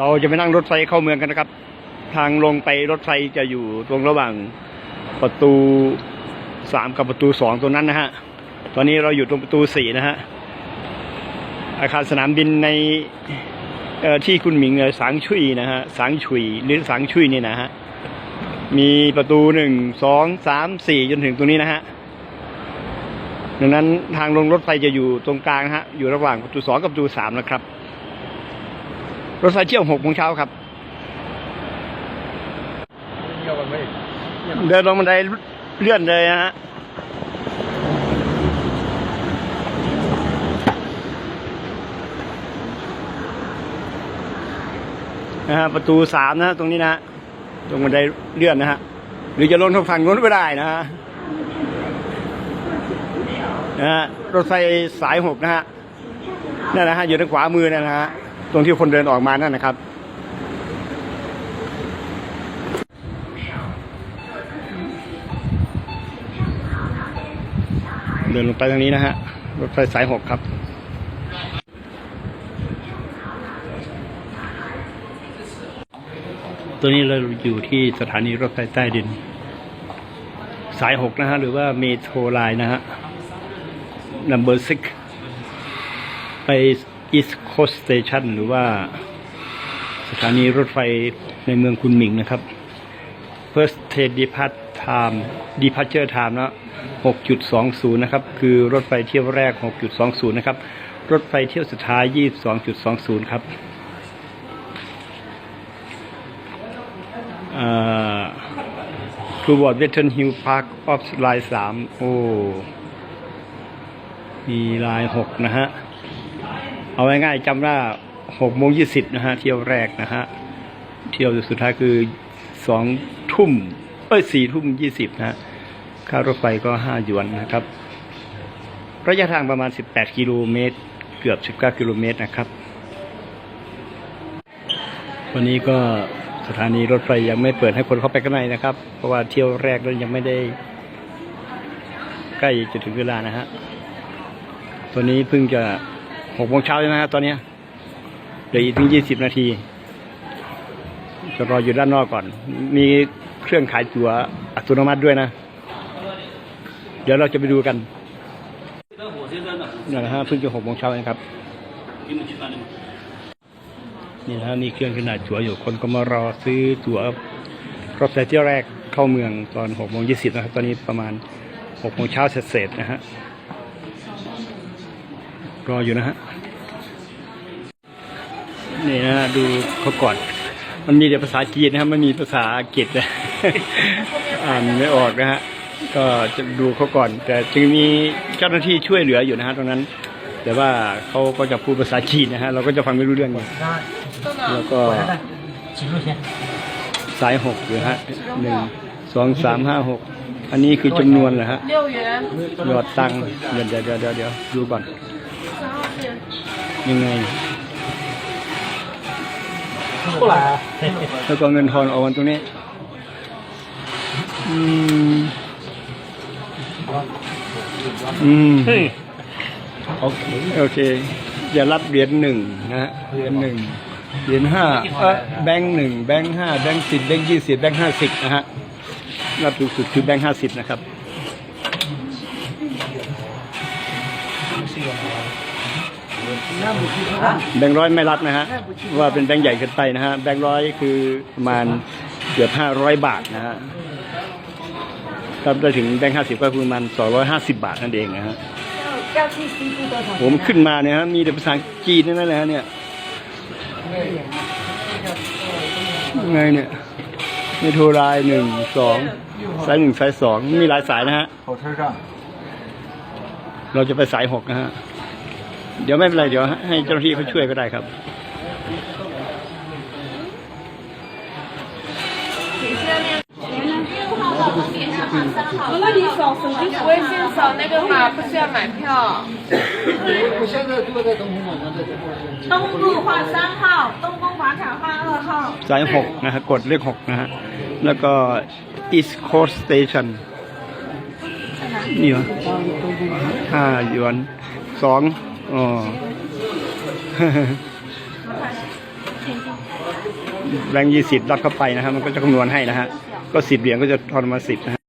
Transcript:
เราจะไปนั่งรถไฟเข้าเมืองกันนะครับ ทางลงไปรถไฟจะอยู่ตรงระหว่างประตูสามกับประตูสองตรงนั้นนะฮะ ตอนนี้เราอยู่ตรงประตูสี่นะฮะ อาคารสนามบินในที่คุณหมิงสางชุยนะฮะสางชุยหรือสางชุยนี่นะฮะ มีประตูหนึ่งสองสามสี่จนถึงตรงนี้นะฮะ ดังนั้นทางลงรถไฟจะอยู่ตรงกลางฮะ อยู่ระหว่างประตูสองกับประตูสามนะครับ รถไฟเที่ยวหกโมงเช้าครับ เดินลงบันไดเลื่อนเลยนะฮะนะฮะประตูสามนะฮะตรงนี้นะฮะตรงบันไดเลื่อนนะฮะหรือจะลงทางฝั่งนู้นก็ได้นะฮะนะฮะรถไฟสายหกนะฮะนั่นนะฮะอยู่ทางขวามือนั่นนะฮะ ตรงที่คนเดินออกมานั่นนะครับ เดินลงไปทางนี้นะฮะรถไฟสายหกครับตัวนี้เราอยู่ที่สถานีรถไฟใต้ดิน สายหกนะฮะ หรือว่าเมโทรไลน์นะฮะ number six ไป East Coast Station หรือว่าสถานีรถไฟในเมืองคุนหมิงนะครับ First train depart time departure time นะ6.20 นะครับ คือรถไฟเที่ยวแรก 6.20 นะครับ รถไฟเที่ยวสุดท้าย 22.20 ครับทูบอร์ดเวทเทิร์นฮิลพาร์คออฟไลน์สามโอ้ มีลายหกนะฮะ เอาง่ายๆจำว่าหกโมงยี่สิบนะฮะเที่ยวแรกนะฮะเที่ยวสุดท้ายคือสองทุ่มเอ้ยสี่ทุ่มยี่สิบนะฮะค่ารถไฟก็ห้าหยวนนะครับระยะทางประมาณสิบแปดกิโลเมตร เกือบสิบเก้ากิโลเมตรนะครับ วันนี้ก็สถานีรถไฟยังไม่เปิดให้คนเข้าไปข้างในนะครับ เพราะว่าเที่ยวแรกนั้นยังไม่ได้ ใกล้จะถึงเวลานะฮะตอนนี้เพิ่งจะ หกโมงเช้าแล้วนะฮะตอนนี้ยเหลืออีกถึงยี่สิบนาทีจะรออยู่ด้านนอกก่อน มีเครื่องขายตั๋วอัตโนมัติด้วยนะ เดี๋ยวเราจะไปดูกันนี่นะฮะเพิ่งจะหกโมงเช้าเองครับ นี่นะฮะมีเครื่องขนาดตั๋วอยู่คนก็มารอซื้อตั๋วรถไฟเที่ยวแรกเข้าเมืองตอนหกโมงยี่สิบนะครับ ตอนนี้ประมาณหกโมงเช้าเสร็จๆนะฮะ รออยู่นะฮะนี่นะฮะดูเขาก่อน มันมีแต่ภาษาจีนนะครับไม่มีภาษาอังกฤษนะอ่านไม่ออกนะฮะก็จะดูเขาก่อน แต่จึงมีเจ้าหน้าที่ช่วยเหลืออยู่นะฮะตรงนั้น แต่ว่าเขาก็จะพูดภาษาจีนนะฮะเราก็จะฟังไม่รู้เรื่องไงแล้วก็สายหกอยู่ฮะหนึ่งสองสามห้าหกอันนี้คือจำนวนเหรอฮะ六元，ยอดตังค์เดี๋ยวเดี๋ยวเดี๋ยวเดี๋ยวเดี๋ยวดูก่อน ยังไง ปลาแล้วก็เงินทอนออกมาตรงนี้ อืม อืมโอเคโอเค อย่ารับเหรียญหนึ่งนะฮะเหรียญหนึ่งเหรียญห้าเออแบงค์หนึ่งแบงค์ห้าแบงค์สิบแบงค์ยี่สิบแบงค์ห้าสิบนะฮะรับสูงสุดคือแบงค์ห้าสิบนะครับ แบงค์ร้อยไม่รัดนะฮะว่าเป็นแบงค์ใหญ่เกินไปนะฮะแบงค์ร้อยคือประมาณเกือบห้าร้อยบาทนะฮะถ้าได้ถึงแบงค์ห้าสิบก็คือประมาณสองร้อยห้าสิบบาทนั่นเองนะฮะผมขึ้นมาเนี่ยฮะมีแต่ภาษาจีนนั่นแหละฮะเนี่ยไงเนี่ยมีโทรไลน์หนึ่งสองสายหนึ่งสายสองมีหลายสายนะฮะเราจะไปสายหกนะฮะ เดี๋ยวไม่เป็นไร เดี๋ยวให้เจ้าหน้าที่เขาช่วยก็ได้ครับ 那你扫手机不会先扫那个码，不需要买票。我现在坐在东红网上，在这块。东路换三号，东风华卡换二号。 สายหกนะฮะ กดเลขหกนะฮะ แล้วก็ East Coast Station นี่เหรอห้าหยวนสอง อ๋อ แบงค์ยี่สิบรับเข้าไปนะฮะมันก็จะคำนวณให้นะฮะ ก็สิบเหรียญก็จะทอนมาสิบนะฮะ